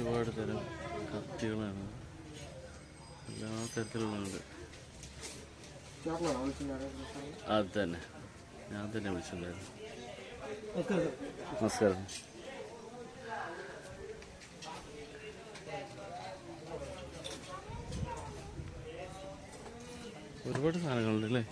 ഒരുപാട് തരം കത്തികളാണ്. എല്ലാ തരത്തിലുള്ളതുണ്ട് അത് തന്നെ ഞാൻ തന്നെ വിളിച്ചിട്ടുണ്ടായിരുന്നു. നമസ്കാരം. ഒരുപാട് സാധനങ്ങളുണ്ട് അല്ലേ?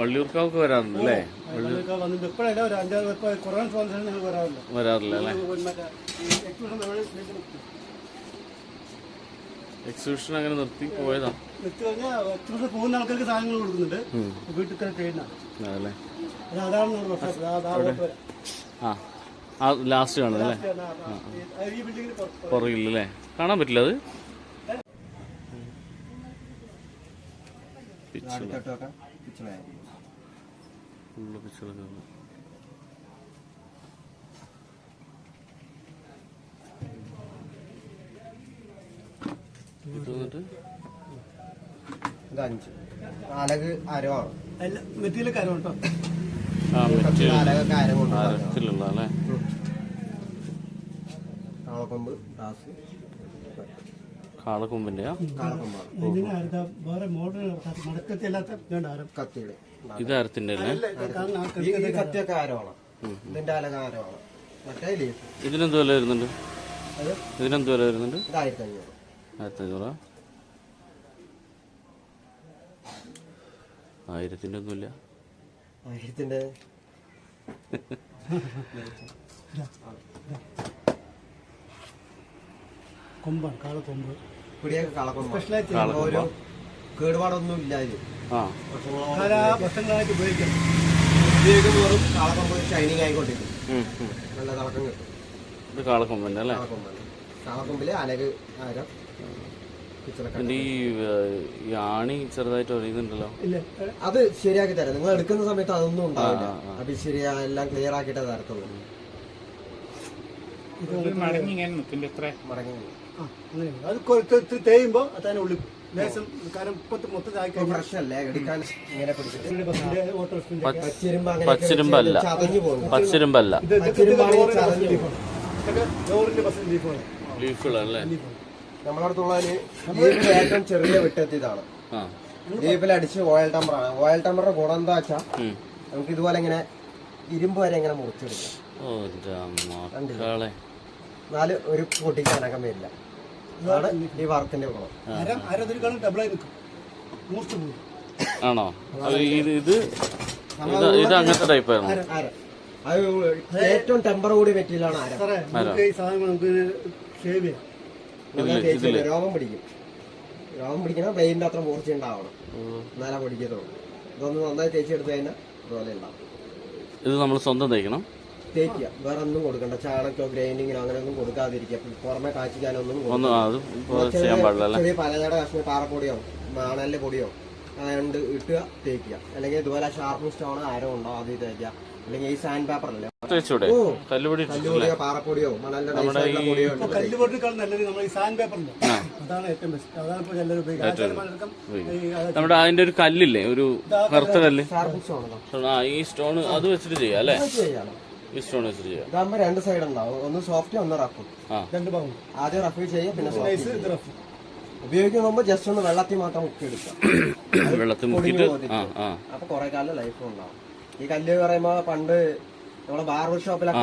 വള്ളിയൂർക്കാവൊക്കെ വരാറുണ്ട് അല്ലേ വെള്ളമൊക്കെ വന്നിട്ട് ഇപ്പോഴല്ല ഒരു അഞ്ചാറ് ഇപ്പൊ കൊറോണ സ്പോൺസറിന് ഞങ്ങൾ വരാറില്ല വരാറില്ല അല്ലേ? എക്സിബിഷൻ അങ്ങനെ നിർത്തി പോയതാ. കഴിഞ്ഞാൽ എക്സിബിഷൻ പോകുന്ന ആൾക്കാർക്ക് സാധനങ്ങൾ കൊടുക്കുന്നുണ്ട്. വീട്ടിൽ തന്നെ ട്രെയിനാണ് അതല്ലേ? അതാണ് ആ ആ ലാസ്റ്റ് കാണുന്നത് അല്ലേ? പുറകില്ലല്ലേ കാണാൻ പറ്റില്ല അത്? പിച്ചള. ഫുള്ള് അഞ്ച് നാലക് അരവാണ് അല്ല കേട്ടോ. കാളക്കൊമ്പ് ഗ്ലാസ്. കാളക്കൊമ്പിന്റെയാ? കാളക്കൊമ്പാണ്. ഇതിന് അടുത്ത വേറെ മോഡൽ മടക്കത്തില്ലാത്ത കത്തിയുടെ ഇത് അരത്തിന്റെ കത്തിയൊക്കെ ഇതിന്റെ അലക മറ്റേ ഇതിനെന്ത് വില വരുന്നുണ്ട്? ഇതിനെന്ത് വില വരുന്നുണ്ട്? ആയിരത്തി അഞ്ഞൂറ് ആയിരത്തി അഞ്ഞൂറാ ആയിരത്തിന്റെ ഒന്നുമില്ല. ആയിരത്തിന്റെ? കൊമ്പാണ് കാളക്കൊമ്പ്. പിടിയൊക്കെ ഒരു കേടുപാടൊന്നും ഇല്ല ഇതിൽ ഷൈനിങ് ആയിക്കൊണ്ടിരിക്കും ഉം. നല്ല കിട്ടും. ഇത് അല്ലേ? കാളക്കൊമ്പാണ് ആരം ഈ ഈ ആണി ചെറുതായിട്ട് ഒഴിയുന്നുണ്ടല്ലോ ഇല്ല. അത് ശരിയാക്കി തരാം. നിങ്ങൾ എടുക്കുന്ന സമയത്ത് അതൊന്നും ഉണ്ടാവില്ല. അത് ശരിയാ എല്ലാം ക്ലിയർ ആക്കിയിട്ടേ തരത്തുള്ളൂ. മടങ്ങി ഇങ്ങനെ നിൽക്കില്ല എത്ര? മടങ്ങി അത് കുറച്ച് തേയുമ്പോൾ അതിനെ ഉള്ളി ലേശം കാരണം ഇപ്പത്തെ മൊത്തം പച്ചിരുമ്പല്ല. പച്ചിരുമ്പല്ല നമ്മളടുത്തുള്ളതിന് ഏറ്റവും ചെറിയ വിട്ടെത്തിയതാണ് ആ. ദ്വീപിൽ അടിച്ച് ഓയിൽ ടമ്പറാണ് ഓയിൽ ടമ്പറിന്റെ ഗുണം എന്താ വെച്ചാ നമുക്ക് ഇതുപോലെ ഇങ്ങനെ ഇരുമ്പ് വരെ ഇങ്ങനെ മുറിച്ചെടുക്കാം. മക്കളെ. ഒരു പൊട്ടിക്കാനൊക്കെ വരില്ല. അതാണ് ഈ വർക്കിന്റെ ഗുണം. അര അരതിരിക്കാളും ഡബിളായി നിൽക്കും. മൂർച്ച പോകും ആണോ? അത് ഇത് ഇത് ഇത് ഇത് അങ്ങനത്തെ ടൈപ്പായിരുന്നു ആണ് അത് ഏറ്റവും ടെമ്പർ കൂടി മെറ്റീരിയലാണ് സാറേ നമുക്ക് ഈ സാധനം നമുക്ക് ചെയ്യാം. തേച്ച് രോമം പിടിക്കും. രോഗം പിടിക്കണം വെയിലിന്റെ അത്ര മൂർച്ച ഉണ്ടാവണം. എന്നാലേ പിടിക്കത്തുള്ളൂ. ഇതൊന്ന് നന്നായി തേച്ചെടുത്ത് കഴിഞ്ഞാൽ ഇതുപോലെ ഉണ്ടാവും. ഇത് നമ്മൾ സ്വന്തം തയ്ക്കണം തേക്കുക വേറെ ഒന്നും കൊടുക്കണ്ട. ചാണകോ ഗ്രൈൻഡിങ്ങിനോ അങ്ങനെ ഒന്നും കൊടുക്കാതിരിക്കുക പുറമെ കാച്ചിക്കാനൊന്നും ചെറിയ പലചട കഷ്ണം പാറപ്പൊടിയോ മണലിന്റെ പൊടിയോ അതുകൊണ്ട് ഇട്ടുക തേക്കുക അല്ലെങ്കിൽ ഇതുപോലെ ഷാർപ്പ് സ്റ്റോണോ ആരോ ഉണ്ടോ അത് തേക്കുക അല്ലെങ്കിൽ ഈ സാൻഡ് പേപ്പർ അല്ലേ ഓ. കല്ലുപൊടി കല്ലുപൊടിയോ പാറപ്പൊടിയോ മണലിന്റെ പൊടിയോ നല്ലത് നമ്മൾ ഈ സാൻഡ് അതാണ് ഏറ്റവും ബെസ്റ്റ് അതാണ് എല്ലാവരും നമ്മുടെ അതിന്റെ ഒരു കല്ലില്ലേ? ഒരു കറുത്ത കല്ല്. ഈ സ്റ്റോൺ അത് വെച്ചിട്ട് ചെയ്യാം അല്ലേ? ചെയ്യാം. ഈ സ്റ്റോൺ ചെയ്യാം ഇതാകുമ്പോ രണ്ട് സൈഡ് ഉണ്ടാവും. ഒന്ന് സോഫ്റ്റ് ഒന്ന് റഫും രണ്ട് ഭാഗം ആദ്യം റഫ് ചെയ്യുക പിന്നെ സോഫ്റ്റ്. റഫ് ഉപയോഗിക്കുന്ന മുമ്പ് ജസ്റ്റ് ഒന്ന് വെള്ളത്തിൽ മാത്രം മുക്കി വെള്ളത്തിൽ മുക്കിയിട്ട്? ആ അപ്പൊ കുറെ കാലം ലൈഫ് ഉണ്ടാവും. ഈ കല്ല് പറയുമ്പോ പണ്ട് നമ്മളെ ബാർബർ ഷോപ്പിലൊക്കെ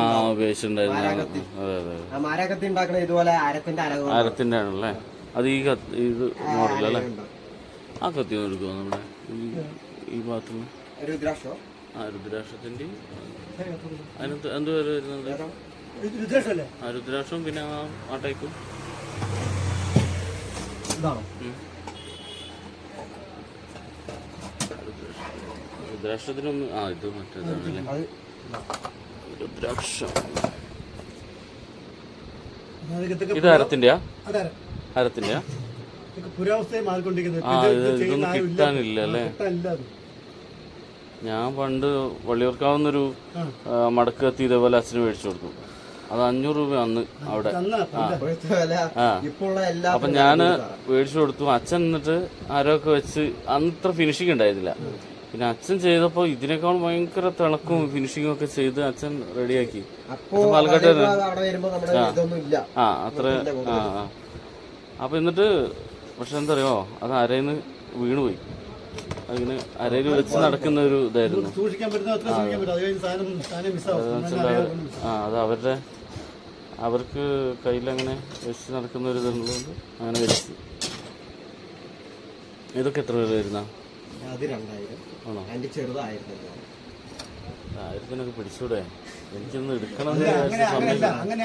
മാരാകത്തി. അതെ അതെ. ആ മരകത്തി ഉണ്ടാക്കുന്ന ഇതുപോലെ അരത്തിന്റെ അരത്തിന്റെ ആണല്ലേ? അത് ഈ ഇത് മോഡൽ അല്ലേ? ആ കത്തി എടുക്കുമോ നമ്മുടെ ഈ ഈ ഭാഗത്തുനിന്ന്? രുദ്രാക്ഷോ? ആ രുദ്രാക്ഷത്തിന്റെ? അതിനകത്ത് എന്ത് പേര് വരുന്നത്? ആ രുദ്രാക്ഷവും പിന്നെ ആ ആ ടൈപ്പും ഇതാണോ രുദ്രാക്ഷത്തിനൊന്ന് ആ ഇത് മറ്റേതാണല്ലേ. രുദ്രാക്ഷം. ഇത് അരത്തിന്റെയാ അതെ പുരാവസ്ഥയെ മാറിക്കൊണ്ടിരിക്കുന്നത്. കിട്ടാനില്ല അല്ലേ? ഞാൻ പണ്ട് വള്ളിയൂർക്കാവുന്നൊരു മടക്ക് കത്തി ഇതേപോലെ അച്ഛന് മേടിച്ചു കൊടുത്തു. അത് അഞ്ഞൂറ് രൂപ അന്ന് അവിടെ. ആ. അപ്പൊ ഞാൻ മേടിച്ചു കൊടുത്തു. അച്ഛൻ എന്നിട്ട് ആരോക്കെ വെച്ച് അന്ന് ഇത്ര ഫിനിഷിംഗ് ഉണ്ടായിരുന്നില്ല പിന്നെ അച്ഛൻ ചെയ്തപ്പോ ഇതിനേക്കാൾ ഭയങ്കര തിളക്കും ഫിനിഷിംഗും ഒക്കെ ചെയ്ത് അച്ഛൻ റെഡിയാക്കി. പാലക്കാട്ട് ആ. അത്ര ആ അപ്പൊ എന്നിട്ട് പക്ഷെ എന്താ അറിയോ അത് അരയിന്ന് വീണുപോയി. അതിങ്ങനെ അരയിൽ വെച്ച് നടക്കുന്ന ഒരു ഇതായിരുന്നു. ആ അത് അവരുടെ അവർക്ക് കയ്യിലങ്ങനെ വെച്ച് നടക്കുന്ന ഒരു ഇതുള്ളതുകൊണ്ട് അങ്ങനെ വെച്ച്. ഇതൊക്കെ എത്ര പേര് വരുന്ന? ആണോ? ആയിരത്തിനൊക്കെ പിടിച്ചൂടെ? എനിക്കൊന്ന് എടുക്കണം അങ്ങനെ അങ്ങനെ അങ്ങനെ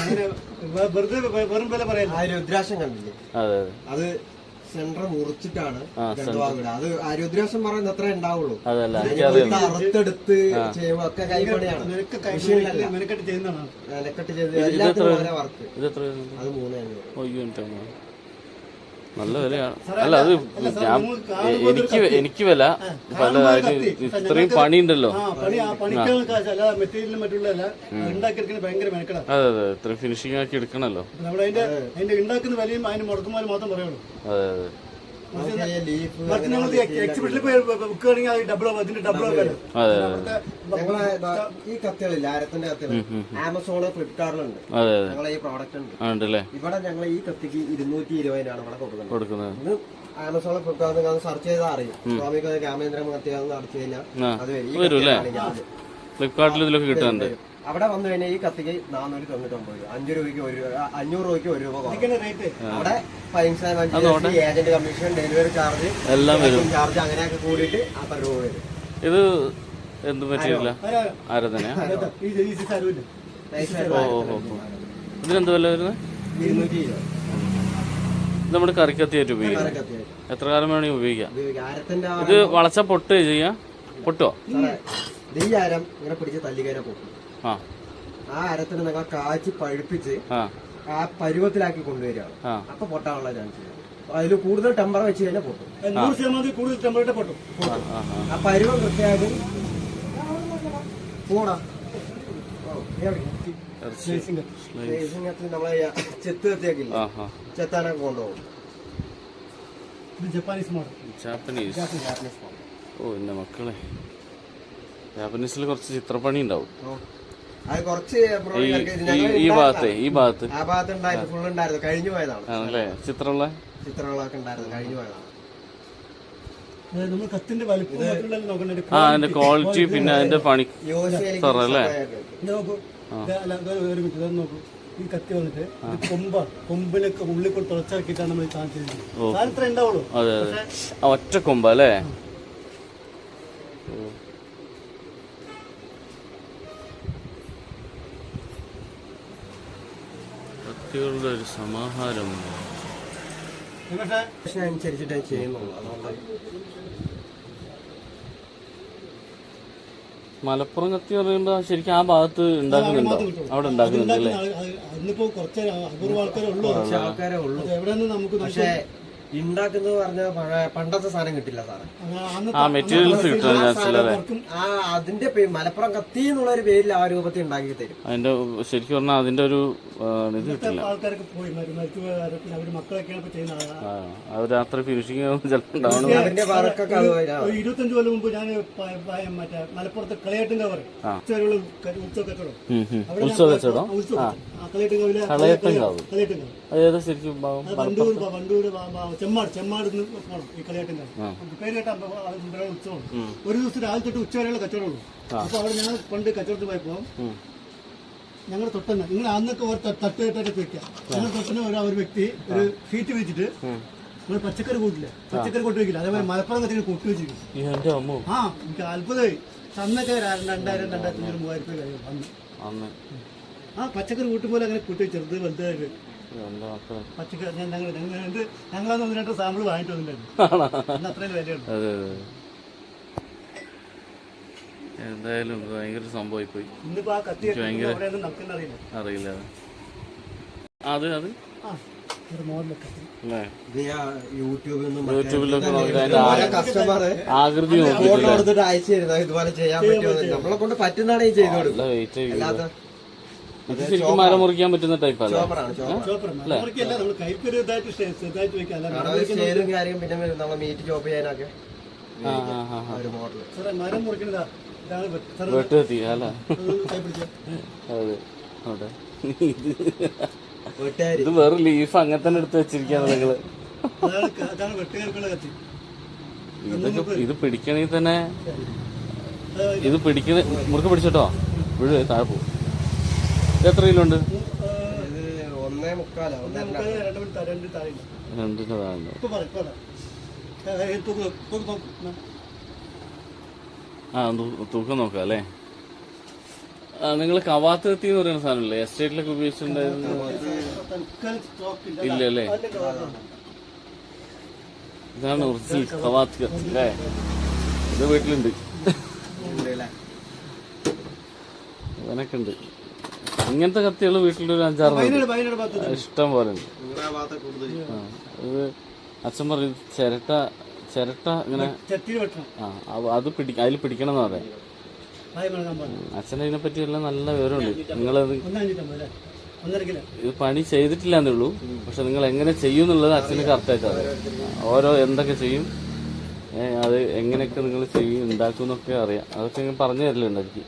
അങ്ങനെ വെ- വെറുതെ വെറും വില പറയല്ല? ആ രുദ്രാക്ഷം കണ്ടില്ലേ? അതെ അതെ. അത് സെന്റർ മുറിച്ചിട്ടാണ് ഗണ്ടുവാവിട അത് ആ രുദ്രാക്ഷം പറയുന്നത് അത്രേ ഉണ്ടാവുള്ളൂ. അറുത്തെടുത്ത് ഒക്കെ കൈപ്പണിയാണ്. മെനക്കെട്ട് ചെയ്ത് എല്ലാത്തിനും വർക്ക്. അത് മൂന്ന് അഞ്ഞൂറ്. നല്ല വിലയാണ്. അല്ല അത് ഞാൻ എനിക്ക് എനിക്ക് വില. പല ഇത്രയും പണിയുണ്ടല്ലോ. അതെ അതെ. ഇത്രയും ഫിനിഷിംഗ് ആക്കി എടുക്കണല്ലോ. അതെ അതെ. എക്സിബിഷനിൽ വിൽക്കുകയാണെങ്കിൽ അത് ഡബിൾ അതിന്റെ ഡബിൾ ഞങ്ങളെ ഈ കത്തികളില്ല ആരത്തിന്റെ കത്തികൾ. ആമസോണ് ഫ്ലിപ്കാർട്ടിലുണ്ട്. ഞങ്ങളെ ഈ പ്രോഡക്റ്റ് ഉണ്ട്. ഇവിടെ ഞങ്ങൾ ഈ കത്തിക്ക് ഇരുന്നൂറ്റി ഇരുപതിനാണ് ഇവിടെ കൊടുക്കുന്നത്. ആമസോണിൽ ഫ്ലിപ്കാർട്ടിൽ സെർച്ച് ചെയ്താൽ അറിയും. സ്വാമിക്ക് അടിച്ചു കഴിഞ്ഞാൽ അത് വരും. ഫ്ലിപ്കാർട്ടിൽ ഇതിലൊക്കെ കിട്ടുന്നുണ്ട്. അവിടെ വന്നു കഴിഞ്ഞാൽ ഈ കത്തിക്ക് നാനൂറ്റി തൊണ്ണൂറ്റൊമ്പത് രൂപ അഞ്ചു രൂപയ്ക്ക് ഒരു രൂപ അഞ്ഞൂറ് രൂപയ്ക്ക് ഒരു രൂപ അവിടെ പൈസ ഏജന്റ് കമ്മീഷൻ ഡെലിവറി ചാർജ് എല്ലാം വരും. ചാർജ് അങ്ങനെയൊക്കെ കൂടിയിട്ട് അത്ര രൂപ വരും. ഇത് എന്ത് പറ്റിയില്ല. ഇതിനെന്ത് വില വരുന്നത് നമ്മുടെ കറിക്കത്തിയായിട്ട് ഉപയോഗിക്കാം. എത്ര കാലം വേണമെങ്കിൽ ഉപയോഗിക്കാം. ഇത് ആ ഇത് വളച്ച പൊട്ട് ചെയ്യാം? പൊട്ടോ ഈ ഇങ്ങനെ പിടിച്ച് തല്ലിക്കാരെ പൊട്ടും. ആ. അരത്തിനെ നിങ്ങൾ കാച്ചി പഴുപ്പിച്ച് ആ. പരുവത്തിലാക്കി കൊണ്ടുവരികയാണ് ആ. അപ്പൊ പൊട്ടാനുള്ള ചാൻസ് അതിൽ കൂടുതൽ ടെമ്പർ വെച്ച് കഴിഞ്ഞാൽ പൊട്ടും. നൂറ് ശതമാനത്തിൽ കൂടുതൽ ടെമ്പറേച്ചർ പൊട്ടും. ആ പരുവ കൃത്യമായിട്ടും പോടാ. നമ്മളെ ചെത്ത് കത്തിയാക്കില്ല? ചെത്താനൊക്കെ കൊണ്ടുപോകും. Japanese model. Japanese Japanese. ഓ എന്റെ മക്കളെ. ജാപ്പനീസിൽ കുറച്ച് ചിത്രപ്പണി ഉണ്ടാവും. ഓ. അത് കുറച്ച് ഈ ഭാഗത്ത് ഈ- ഭാഗത്ത്. ആ ഭാഗത്ത് ഉണ്ടായിരുന്നു ഫുൾ ഉണ്ടായിരുന്നു കഴിഞ്ഞു പോയതാണ്. ആണല്ലേ? ചിത്രമുള്ള? ചിത്രങ്ങളൊക്കെ ഉണ്ടായിരുന്നു കഴിഞ്ഞു പോയതാണ്. ആ അതിന്റെ ക്വാളിറ്റി. പിന്നെ അതിന്റെ പണി. ഇത് ഈ കത്തി വന്നിട്ട് ഉള്ളിൽ കൂടെ നമ്മൾ ഈ സാധനം ചെയ്യുന്നത്. സാധനം ഇത്ര ഉണ്ടാവുള്ളൂ. അതെ അതെ. ഒറ്റ കൊമ്പ അല്ലേ ഓ. കത്തികളുടെ ഒരു സമാഹാരം. പക്ഷേ അനുസരിച്ചിട്ട് ചെയ്യുന്നുള്ളൂ. അതുകൊണ്ട് മലപ്പുറം കത്തി പറയുമ്പോ ശരിക്കും ആ ഭാഗത്ത് ഉണ്ടാക്കുന്നുണ്ടോ? അവിടെ ഉണ്ടാക്കുന്നുണ്ട് അല്ലേ? അന്നിപ്പോ കുറച്ച് അപൂർവ ആൾക്കാരേ ഉള്ളൂ. ആൾക്കാരെ ഉള്ളൂ എവിടെ നിന്ന് നമുക്ക് പക്ഷേ ഉണ്ടാക്കുന്നത് പറഞ്ഞാൽ പഴയ പണ്ടത്തെ സാധനം കിട്ടില്ല സാറേ. ആ മെറ്റീരിയൽസ് ചാൻസ് ആ അതിന്റെ പേ- മലപ്പുറം കത്തി എന്നുള്ള ഒരു പേരിൽ ആ രൂപത്തിൽ ഉണ്ടാക്കി തരും. അതിന്റെ ശരിക്കും പറഞ്ഞാൽ അതിന്റെ ഒരു ഇത് കിട്ടില്ല. ആൾക്കാരൊക്കെ പോയി മക്കളൊക്കെയാണ് ചെയ്യുന്നത് രാത്രി ഫിനിഷിംഗ് ഇരുപത്തഞ്ച് കൊല്ലം മുമ്പ് ഞാൻ മറ്റേ മലപ്പുറത്ത് കളയട്ടുങ്ക കവർ ഉത്സവ കച്ചവടം ഉത്സവ കച്ചവടം ശരിക്കും ചെമ്മാട് ചെമ്മാട് ഈ പേര് കേട്ട ഉത്സവം. ഒരു ദിവസം രാവിലെ തൊട്ട് ഉച്ച വരെയുള്ള കച്ചവടമുള്ളൂ അപ്പൊ അവിടെ ഞങ്ങൾ പണ്ട് കച്ചവടത്തിൽ പോയപ്പോ ഞങ്ങൾ തൊട്ടന്നെ നിങ്ങൾ അന്നൊക്കെ ഒരു തട്ടുകെട്ടൊക്കെ തട്ട് കെട്ടൊക്കെ വെക്കാം ഞങ്ങൾ തൊട്ടന്നെ ഒരു ഒരു വ്യക്തി ഒരു ഷീറ്റ് വെച്ചിട്ട് നിങ്ങൾ പച്ചക്കറി കൂട്ടില്ല? പച്ചക്കറി കൊട്ടി വെക്കില്ല. അതേപോലെ മലപ്പുറം കത്തിരി കൊട്ടി വെച്ചിരിക്കും ആ എനിക്ക് അത്ഭുതമായി. അന്നൊക്കെ രണ്ടായിരം രണ്ടായിരത്തി അഞ്ഞൂറ് മൂവായിരം രൂപ അന്ന്. ആ പച്ചക്കറി കൂട്ടുമ്പോൾ അങ്ങനെ കൂട്ടി ചെറുത് വലുതായിട്ട്. പച്ചക്കറി ഞാൻ ഞങ്ങൾ ഞങ്ങൾ ഞങ്ങളന്ന് ഒന്ന് രണ്ട് സാമ്പിൾ വാങ്ങിയിട്ട് വന്നിട്ടുണ്ടായിരുന്നു. അന്ന് അത്രയും വിലയുണ്ട്. എന്തായാലും ഭയങ്കര സംഭവമായി പോയി ഇന്നിപ്പോ ആ കത്തി ഭയങ്കര- അറിയില്ല. അറിയില്ല. അത് അത്? ആ ഒരു മോഡൽ കത്തി. അല്ലേ? ഇത് ഞാൻ യൂട്യൂബിൽ നിന്നും യൂട്യൂബിലൊക്കെ നോക്കി ആകൃതി തരുന്നത് ഇതുപോലെ ചെയ്യാൻ പറ്റുമോ നമ്മളെ കൊണ്ട് പറ്റുന്നതാണെങ്കിൽ ചെയ്തു കൊടുക്കും. ഇത് ശരിക്കും മരം മുറിക്കാൻ പറ്റുന്ന ടൈപ്പ് അല്ല? ചോപ്പറാണ് ചോപ്പർ നമ്മൾ കൈക്കൊരു ഇതായിട്ട് സ്റ്റേ- ചെറുതായിട്ട് വെക്കാം സ്റ്റേലും കാര്യം പിന്നെ നമ്മളെ മീറ്റ് ചോപ്പ് ചെയ്യാനൊക്കെ. ആ ആ ആ ആ. ഒരു മോഡൽ സാറേ മരം ഇതാണ് അല്ല? കൈ പിടിച്ച? അതെ. അവിടെ. ഇത് വീട്ടുകാർ ഇത് വേറെ ലീഫ് അങ്ങനെ തന്നെ എടുത്ത് വെച്ചിരിക്കാണ് നിങ്ങൾ. അതാണ് ക- അതാണ് വെട്ടുകാർക്കുള്ള കത്തി. ഇതൊക്കെ ഇത് പിടിക്കണമെങ്കിൽ തന്നെ ഇത് പിടിക്കണ മുറുക്ക് പിടിച്ചിട്ടോ? വിഴു താഴെ പോകും ഇത് എത്ര കിലോ ഉണ്ട് രണ്ടിന്റെ താഴെ. ആ തൂക്കം നോക്കാം അല്ലേ? നിങ്ങൾ കവാത്ത് കത്തി എന്ന് പറയുന്ന സാധനമല്ലേ? എസ്റ്റേറ്റിലൊക്കെ ഉപയോഗിച്ചിട്ടുണ്ടായിരുന്നു തൽക്കാലം സ്റ്റോക്ക് ഇല്ല. ഇല്ല അല്ലേ? അതിന്റെ കവറാണ്. ഇതാണ് ഒറിജിനൽ കവാത്ത് കത്തി അല്ലേ? ഇത് വീട്ടിലുണ്ട്. അങ്ങനൊക്കെ ഉണ്ട്. ഇങ്ങനത്തെ കത്തികൾ വീട്ടിലൊരു അഞ്ചാറ് ഇഷ്ടം പോലെ ഉണ്ട്. ഇത് അച്ഛൻ പറയും ചിരട്ട ചിരട്ട ഇങ്ങനെ ആ അത് പിടി അതിൽ പിടിക്കണം എന്ന് പറയാം ആയി ഇതിനെ പറ്റി എല്ലാം നല്ല വിവരമുണ്ട്. നിങ്ങളത് ഇത് പണി ചെയ്തിട്ടില്ല എന്നേ ഉള്ളൂ. പക്ഷെ നിങ്ങൾ എങ്ങനെ ചെയ്യും എന്നുള്ളത് അച്ഛന് കറക്റ്റായിട്ട് അറിയാം. ഓരോ എന്തൊക്കെ ചെയ്യും അത് എങ്ങനെയൊക്കെ നിങ്ങൾ ചെയ്യും ഉണ്ടാക്കും എന്നൊക്കെ അറിയാം. അതൊക്കെ പറഞ്ഞു എനിക്ക്.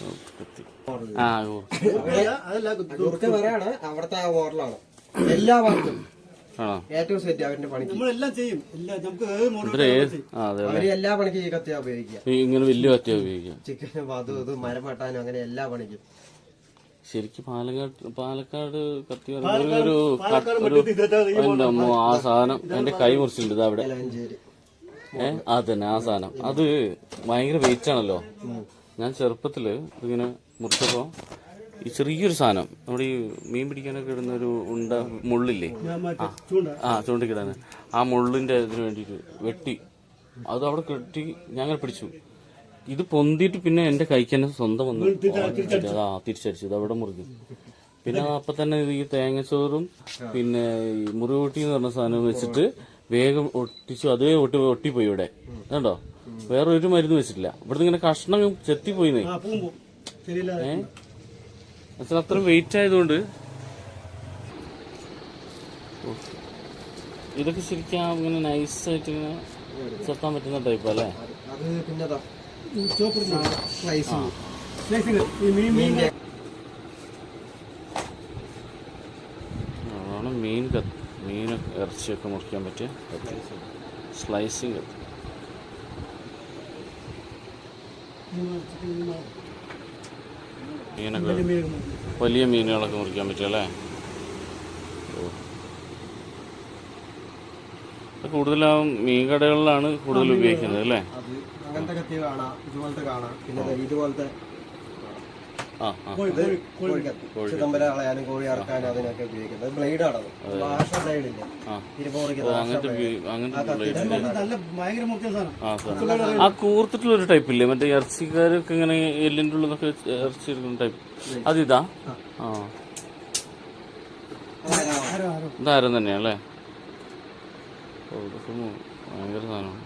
ആ. അതല്ല, അവിടുത്തെ ആ മോഡലാണ് എല്ലാ വർക്കും ഏറ്റവും സെറ്റ് അവരുടെ പണിക്ക്. നമ്മളെല്ലാം ചെയ്യും. എല്ലാം അവർ പണിക്കും ഈ കത്തിയാ ഉപയോഗിക്കുക. ഇങ്ങനെ വലിയ ഒറ്റ ഉപയോഗിക്കാം ചിക്കനും അതും ഇതും മരം വെട്ടാനും അങ്ങനെ എല്ലാ പണിക്കും. ശരിക്കും പാലക്കാട് പാലക്കാട് കത്തി ഒരു ആ സാധനം എന്റെ കൈ മുറിച്ചിട്ടുണ്ട് അവിടെ. ഏഹ് അതന്നെ ആ സാധനം. അത് ഭയങ്കര വെയിറ്റ് ആണല്ലോ. ഞാൻ ചെറുപ്പത്തിൽ ഇങ്ങനെ മുറിച്ചപ്പോൾ ഈ ചെറിയൊരു സാധനം നമ്മുടെ ഈ മീൻ പിടിക്കാനൊക്കെ ഇടുന്ന ഒരു ഉണ്ട മുള്ളില്ലേ? ആ. ചൂണ്ടിക്കിടാന്. ആ മുള്ളിന്റെ ഇതിന് വേണ്ടിയിട്ട് വെട്ടി. അത് അവിടെ കെട്ടി ഞാൻ അങ്ങനെ പിടിച്ചു. ഇത് പൊന്തിയിട്ട് പിന്നെ എന്റെ കൈക്ക് തന്നെ സ്വന്തം വന്നു ആ തിരിച്ചടിച്ചു. ഇത് അവിടെ മുറിഞ്ഞു. പിന്നെ അപ്പം തന്നെ ഇത് ഈ തേങ്ങച്ചോറും പിന്നെ ഈ മുറിവൊട്ടി എന്ന് പറഞ്ഞ സാധനം വെച്ചിട്ട് വേഗം ഒട്ടിച്ചു. അതേ ഒട്ടി ഒട്ടിപ്പോയി ഇവിടെ. കണ്ടോ? വേറെ ഒരു മരുന്ന് വെച്ചിട്ടില്ല. ഇവിടുന്ന് ഇങ്ങനെ കഷ്ണം ചെത്തിപ്പോയിന്നേ. പൂമ്പോ ശരിയില്ല. അച്ഛൻ അത്രയും വെയിറ്റ് ആയതുകൊണ്ട്. ഇതൊക്കെ ശരിക്കും ഇങ്ങനെ നൈസായിട്ട് ഇങ്ങനെ ചെത്താൻ പറ്റുന്ന ടൈപ്പ് അല്ലേ? മീൻ മീൻ അതാണ് മീൻ കത്ത്. മീൻ ഇറച്ചിയൊക്കെ മുറിക്കാൻ പറ്റിയ സ്ലൈസിങ് കത്തി. മീനൊക്കെ വലിയ മീനുകളൊക്കെ മുറിക്കാൻ പറ്റും അല്ലേ? ഓ. കൂടുതലും മീൻ കടകളിലാണ് കൂടുതൽ ഉപയോഗിക്കുന്നത് അല്ലേ? അങ്ങനത്തെ കത്തി കാണാം ഇതുപോലത്തെ കാണാം. പിന്നെ ഇതുപോലത്തെ കോഴിക്കത്തി ചിദംബരം കോഴി ഇറക്കാനും അതിനൊക്കെ ഉപയോഗിക്കുന്നത്. ബ്ലേഡ് ആണ് ഭാഷ ആ. കൂർത്തിട്ടുള്ള ഒരു ടൈപ്പ് ഇല്ലേ. മറ്റേ ഇറച്ചിക്കാരൊക്കെ ഇങ്ങനെ എല്ലിന്റെ ഉള്ളിൽ നിന്നൊക്കെ ഇറച്ചി എടുക്കുന്ന ടൈപ്പ് അതിതാ? ആ. ഇതാരം തന്നെയാണല്ലേ അല്ലേ? ഭയങ്കര സാധനമാണ്.